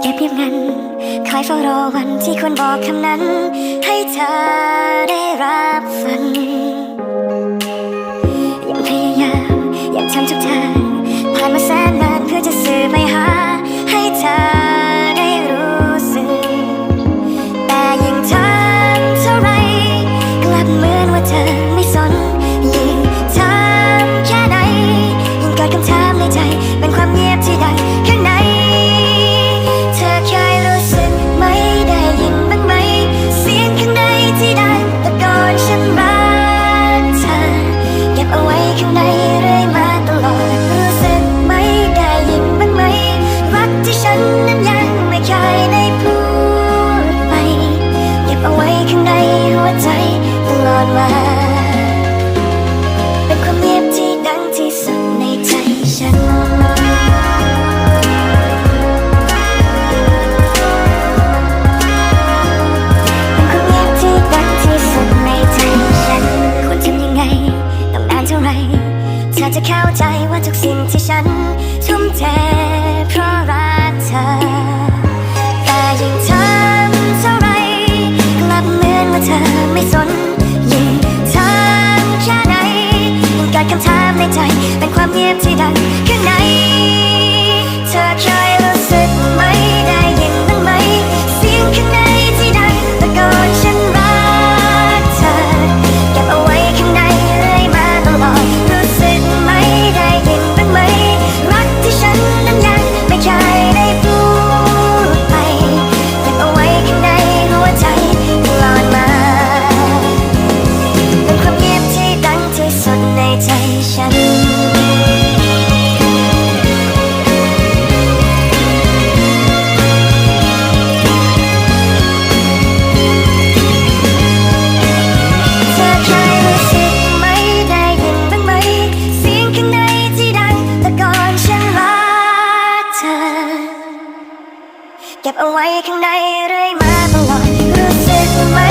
เก็บเงียบงันคอยเฝ้ารอวันที่ควรบอกคำนั้น ให้เธอได้รับฝันยังพยายามยังทำทุกทางผ่านมาแสน เธอจะเข้าใจว่าทุกสิ่งที่ฉันทุ่มเทเพราะรักเธอ แต่ยิ่งทำเท่าไรกลับเหมือนว่าเธอไม่สน ยิ่งทำแค่ไหนยิ่งเกิดคำถามในใจ เป็นความเงียบที่ดัง เก็บเอาไว้ข้างในเรื่อยมาตลอดรู้สึกว่า